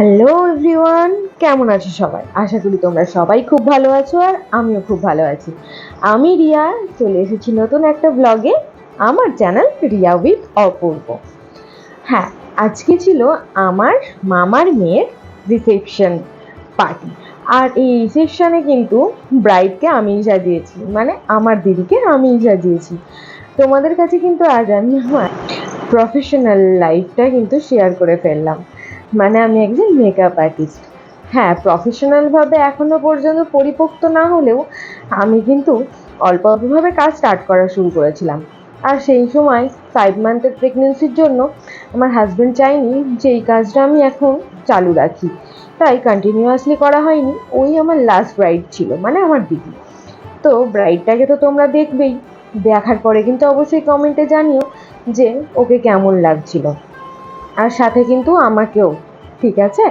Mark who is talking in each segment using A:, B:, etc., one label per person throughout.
A: Hello everyone কেমন আছো সবাই? আশা করি তোমরা সবাই খুব ভালো আছো আর আমিও খুব ভালো আছি। আমি রিয়া, চলে এসেছি নতুন একটা ব্লগে আমার চ্যানেল রিয়া উইথ অপূর্ব। হ্যাঁ আজকে ছিল আমার মামার মেয়ের রিসেপশন পার্টি আর এই রিসেপশনে কিন্তু ব্রাইডকে আমিই সাজিয়েছি। মানে আমার দিদিকে আমিই সাজিয়েছি। তোমাদের কাছে কিন্তু আজ আমি আমার প্রফেশনাল লাইফটা কিন্তু শেয়ার করে ফেললাম। মানে আমি একজন মেকআপ আর্টিস্ট হ্যাঁ প্রফেশনালভাবে এখনও পর্যন্ত পরিপক্ত না হলেও আমি কিন্তু অল্প অল্পভাবে কাজ স্টার্ট করা শুরু করেছিলাম। আর সেই সময় ফাইভ মান্থের প্রেগনেন্সির জন্য আমার হাজব্যান্ড চাইনি যে এই কাজটা আমি এখন চালু রাখি। তাই কন্টিনিউয়াসলি করা হয়নি, ওই আমার লাস্ট ব্রাইড ছিল মানে আমার দিদি। তো ব্রাইডটাকে তো তোমরা দেখবেই, দেখার পরে কিন্তু অবশ্যই কমেন্টে জানিও যে ওকে কেমন লাগছিল। আর সাথে কিন্তু আমাকেও, ঠিক আছে?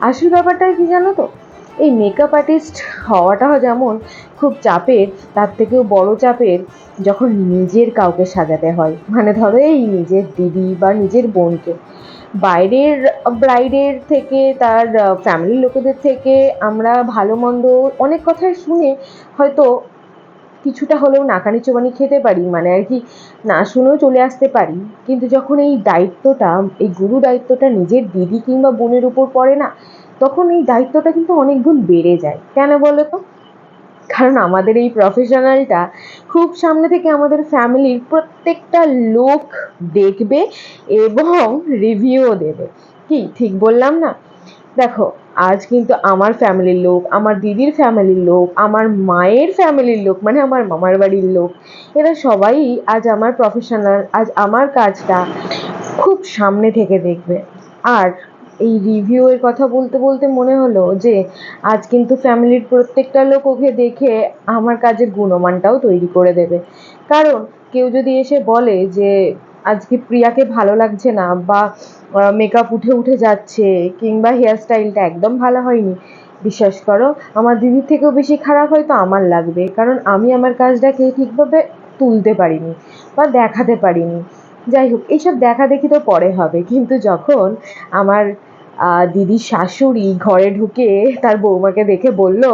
A: আসল ব্যাপারটা কি জানো তো? এই মেকআপ আর্টিস্ট হওয়াটা যেমন খুব চাপের, তার থেকেও বড় চাপের যখন নিজের কাউকে সাজাতে হয়। মানে ধরো এই নিজের দিদি বা নিজের বোনকে। বাইরের ব্রাইডের থেকে, তার ফ্যামিলির লোকেদের থেকে আমরা ভালো মন্দ অনেক কথাই শুনে হয়তো কিছুটা হলেও নাকানি চোবানি খেতে পারি মানে আর কি না শুনেও চলে আসতে পারি। কিন্তু যখন এই দায়িত্বটা, এই গুরু দায়িত্বটা নিজের দিদি কিংবা বোনের উপর পড়ে না, তখন এই দায়িত্বটা কিন্তু অনেক গুণ বেড়ে যায়। কেন বলো তো? কারণ আমাদের এই প্রফেশনালটা খুব সামনে থেকে আমাদের ফ্যামিলির প্রত্যেকটা লোক দেখবে এবং রিভিউও দেবে। কি, ঠিক বললাম না? দেখো আজ কিন্তু আমার ফ্যামিলির লোক, আমার দিদির ফ্যামিলির লোক, আমার মায়ের ফ্যামিলির লোক মানে আমার মামার বাড়ির লোক, এরা সবাই আজ আমার প্রফেশনাল আজ আমার কাজটা খুব সামনে থেকে দেখবে। আর এই রিভিউয়ের কথা বলতে বলতে মনে হলো যে, আজ কিন্তু ফ্যামিলির প্রত্যেকটা লোক ওকে দেখে আমার কাজের গুণমানটাও তৈরি করে দেবে। কারণ কেউ যদি এসে বলে যে আজকে প্রিয়াকে ভালো লাগছে না বা মেকআপ উঠে উঠে যাচ্ছে কিংবা হেয়ার স্টাইলটা একদম ভালো হয়নি। বিশ্বাস করো, আমার দিদির থেকেও বেশি খারাপ হয়তো আমার লাগবে, কারণ আমি আমার কাজটাকে ঠিকভাবে তুলতে পারিনি বা দেখাতে পারিনি। যাই হোক, এইসব দেখা দেখি তো পরে হবে, কিন্তু যখন আমার দিদির শাশুড়ি ঘরে ঢুকে তার বৌমাকে দেখে বলল,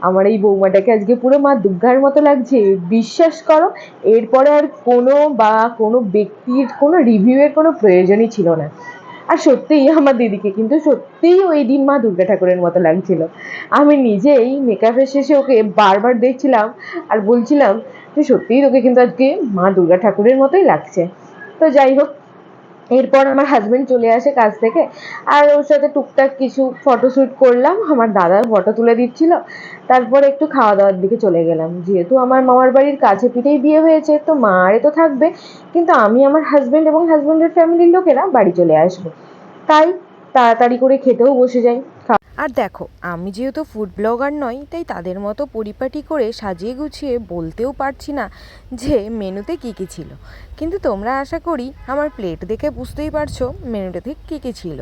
A: আমার এই বৌমাটাকে আজকে পুরো মা দুর্গার মতো লাগছে, বিশ্বাস করো, এরপরে আর কোনো বা কোনো ব্যক্তির কোনো রিভিউয়ের কোনো প্রয়োজনই ছিল না। আর সত্যিই আমার দিদিকে কিন্তু সত্যিই ওই দিন মা দুর্গা ঠাকুরের মতো লাগছিল। আমি নিজেই মেকআপের শেষে ওকে বারবার দেখছিলাম আর বলছিলাম যে সত্যিই তোকে কিন্তু আজকে মা দুর্গা ঠাকুরের মতোই লাগছে। তো যাই হোক এরপর আমার হাজব্যান্ড চলে আসে কাজ থেকে। আর ওর সাথে টুকটাক কিছু ফটোশ্যুট করলাম, আমার দাদার ফটো তুলে দিচ্ছিল। তারপর একটু খাওয়া দাওয়ার দিকে চলে গেলাম। যেহেতু আমার মামার বাড়ির কাছে পিঠেই বিয়ে হয়েছে, তো মা মারে তো থাকবে। কিন্তু আমি আমার হাজব্যান্ড এবং হাজব্যান্ডের ফ্যামিলির লোকেরা বাড়ি চলে আসব। তাই তাড়াতাড়ি করে খেতেও বসে যাই।
B: আর দেখো, আমি যেহেতু ফুড ব্লগার নই, তাই তাদের মতো পরিপাটি করে সাজিয়ে গুছিয়ে বলতেও পারছি না যে মেনুতে কী কী ছিল। কিন্তু তোমরা আশা করি আমার প্লেট দেখে বুঝতেই পারছ মেনুটাতে কী কী ছিল।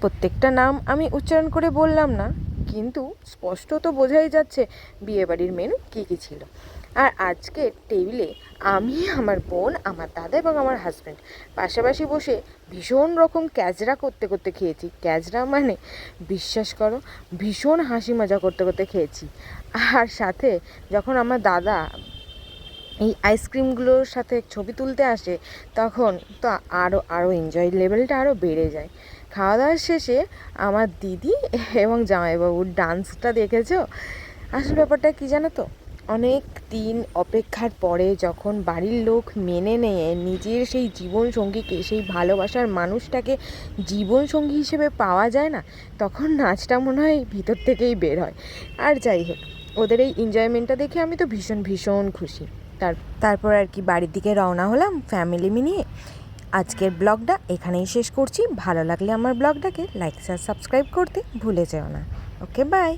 B: প্রত্যেকটা নাম আমি উচ্চারণ করে বললাম না, কিন্তু স্পষ্ট তো বোঝাই যাচ্ছে বিয়েবাড়ির মেনু কী কী ছিল। আর আজকে টেবিলে আমি, আমার বোন, আমার দাদা এবং আমার হাজব্যান্ড পাশাপাশি বসে ভীষণ রকম ক্যাজরা করতে করতে খেয়েছি। ক্যাজরা মানে বিশ্বাস করো, ভীষণ হাসি মজা করতে করতে খেয়েছি। আর সাথে যখন আমার দাদা এই আইসক্রিমগুলোর সাথে ছবি তুলতে আসে, তখন তো আরও আরও এনজয় লেভেলটা আরও বেড়ে যায়। খাওয়া দাওয়ার শেষে আমার দিদি এবং জামাইবাবুর ডান্সটা দেখেছ? আসল ব্যাপারটা কী জানো তো? অনেক দিন অপেক্ষার পরে যখন বাড়ির লোক মেনে নেয় নিজের সেই জীবনসঙ্গীকে, সেই ভালোবাসার মানুষটাকে জীবনসঙ্গী হিসেবে পাওয়া যায় না, তখন নাচটা মনে হয় ভিতর থেকেই বের হয়। আর যাই হোক, ওদের এই এনজয়মেন্টটা দেখে আমি তো ভীষণ ভীষণ খুশি। তার, তারপর আর কি বাড়ির দিকে রওনা হলাম ফ্যামিলি নিয়ে। আজকের ব্লগটা এখানেই শেষ করছি। ভালো লাগলে আমার ব্লগটাকে লাইক সাবস্ক্রাইব করতে ভুলে যেও না। Okay bye